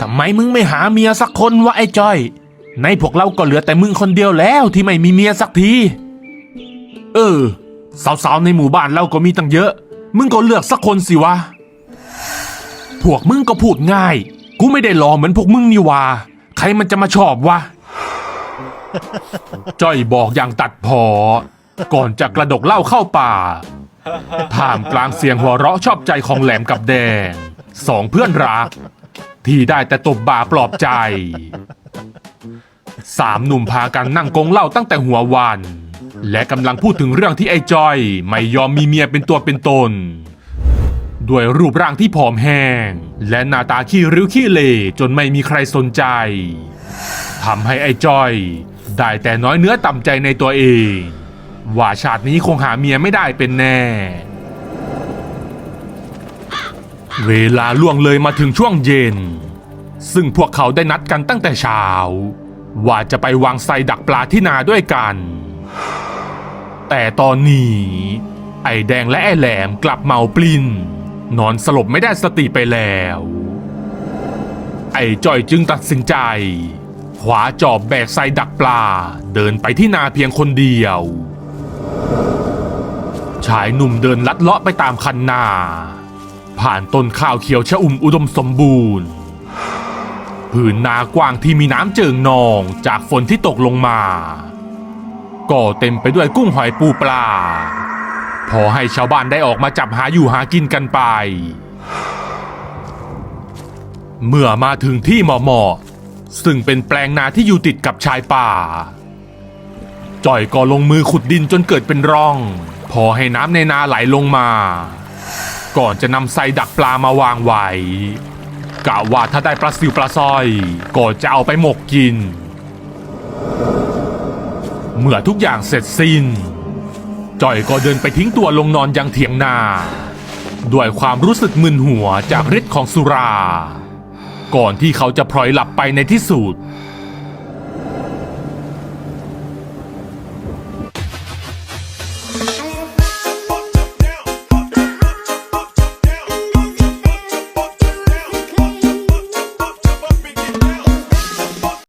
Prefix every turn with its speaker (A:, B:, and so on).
A: ทำไมมึงไม่หาเมียสักคนวะไอ้จ้อย ในพวกเราก็เหลือแต่มึงคนเดียวแล้วที่ไม่มีเมียสักที เออ สาวๆในหมู่บ้านเราก็มีตั้งเยอะ มึงก็เลือกสักคนสิวะ พวกมึงก็พูดง่าย กูไม่ได้หล่อเหมือนพวกมึงนี่วาใครมันจะมาชอบวะ จ้อยบอกอย่างตัดพอ ก่อนจะกระดกเหล้าเข้าป่าท่ามกลางเสียงหัวเราะชอบใจของแหลมกับแดงสองเพื่อนรัก ที่ได้แต่ตบบ่าปลอบใจ สามหนุ่มพากันนั่งกงเหล้าตั้งแต่หัววัน และกำลังพูดถึงเรื่องที่ไอ้จอย ไม่ยอมมีเมียเป็นตัวเป็นตน ด้วยรูปร่างที่ผอมแห้ง และหน้าตาขี้ริ้วขี้เหร่จนไม่มีใครสนใจทำให้ไอ้จ้อย ได้แต่น้อยเนื้อต่ำใจในตัวเอง ว่าชาตินี้คงหาเมียไม่ได้เป็นแน่ เวลาล่วงเลยมาถึงช่วงเย็น ซึ่งพวกเขาได้นัดกันตั้งแต่เช้า ว่าจะไปวางไซดักปลาที่นาด้วยกัน แต่ตอนนี้ ไอ้แดงและไอ้แหลมกลับเมาปลิ้น นอนสลบไม่ได้สติไปแล้ว ไอ้จ้อยจึงตัดสินใจขวาจอบแบกไซดักปลา เดินไปที่นาเพียงคนเดียว ชายหนุ่มเดินลัดเลาะไปตามคันนา ผ่านต้นข้าวเขียวชะอุ่มอุดมสมบูรณ์ผืนนากว้างที่มีน้ำเจิ่งนองจากฝนที่ตกลงมาก็เต็มไปด้วยกุ้งหอยปูปลา พอให้ชาวบ้านได้ออกมาจับหาอยู่หากินกันไป เมื่อมาถึงที่เหมาะซึ่งเป็นแปลงนาที่อยู่ติดกับชายป่า จ่อยก็ลงมือขุดดินจนเกิดเป็นร่อง พอให้น้ำในนาไหลลงมา ก่อนจะนำไซดักปลามาวางไว้กะว่าถ้าได้ปลาซิวปลาสร้อยก็จะเอาไปหมกกิน เมื่อทุกอย่างเสร็จสิ้นจอยก็เดินไปทิ้งตัวลงนอนยังเถียงนาด้วยความรู้สึกมึนหัวจากฤทธิ์ของสุรา ก่อนที่เขาจะพลอยหลับไปในที่สุด